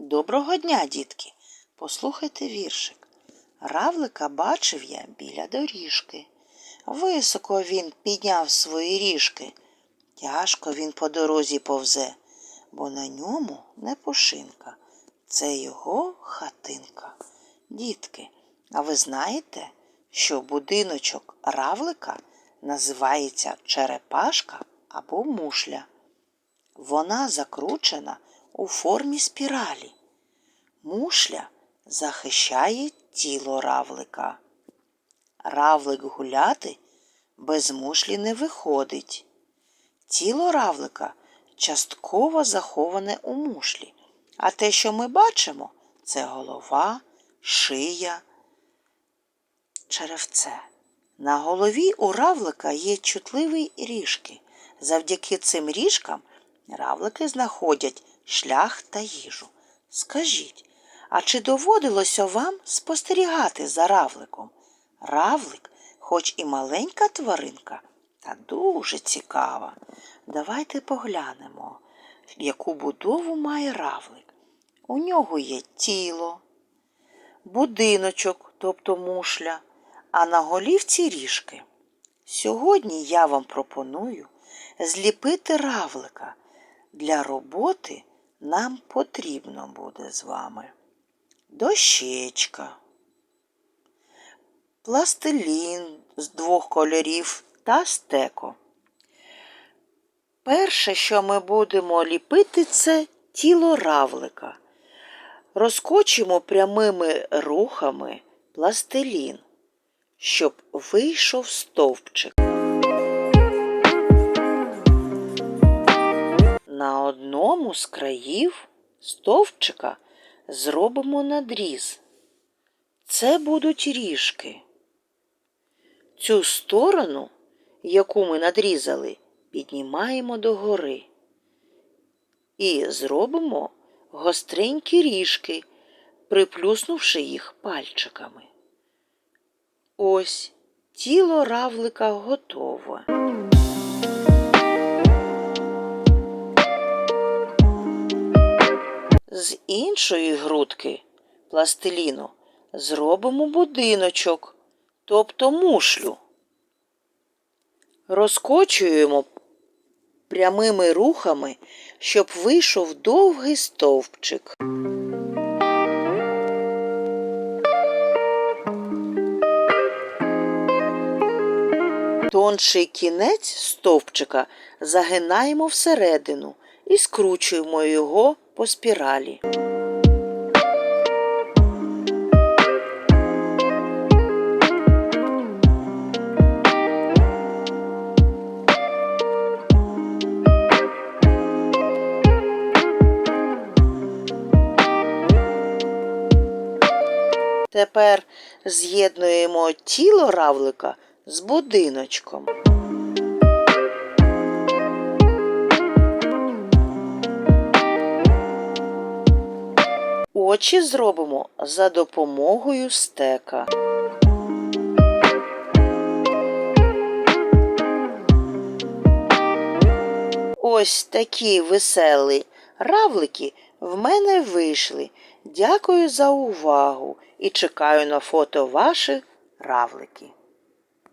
Доброго дня, дітки. Послухайте віршик. Равлика бачив я біля доріжки. Високо він підняв свої ріжки. Тяжко він по дорозі повзе, бо на ньому не пушинка. Це його хатинка. Дітки, а ви знаєте, що будиночок равлика називається черепашка або мушля? Вона закручена у формі спіралі. Мушля захищає тіло равлика. Равлик гуляти без мушлі не виходить. Тіло равлика частково заховане у мушлі, а те, що ми бачимо, це голова, шия, черевце. На голові у равлика є чутливі ріжки. Завдяки цим ріжкам равлики знаходять шлях та їжу. Скажіть, а чи доводилося вам спостерігати за равликом? Равлик, хоч і маленька тваринка, та дуже цікава. Давайте поглянемо, яку будову має равлик. У нього є тіло, будиночок, тобто мушля, а на голівці ріжки. Сьогодні я вам пропоную зліпити равлика. Для роботи нам потрібно буде з вами дощечка, пластилін з двох кольорів та стеко. Перше, що ми будемо ліпити, це тіло равлика. Розкочимо прямими рухами пластилін, щоб вийшов стовпчик. На одному з країв стовпчика зробимо надріз. Це будуть ріжки. Цю сторону, яку ми надрізали, піднімаємо догори і зробимо гостренькі ріжки, приплюснувши їх пальчиками. Ось тіло равлика готове. Іншої грудки пластиліну зробимо будиночок, тобто мушлю. Розкочуємо прямими рухами, щоб вийшов довгий стовпчик. Тонший кінець стовпчика загинаємо всередину і скручуємо його по спіралі. Тепер з'єднуємо тіло равлика з будиночком. Очі зробимо за допомогою стека. Ось такі веселі равлики в мене вийшли. Дякую за увагу і чекаю на фото ваших равликів.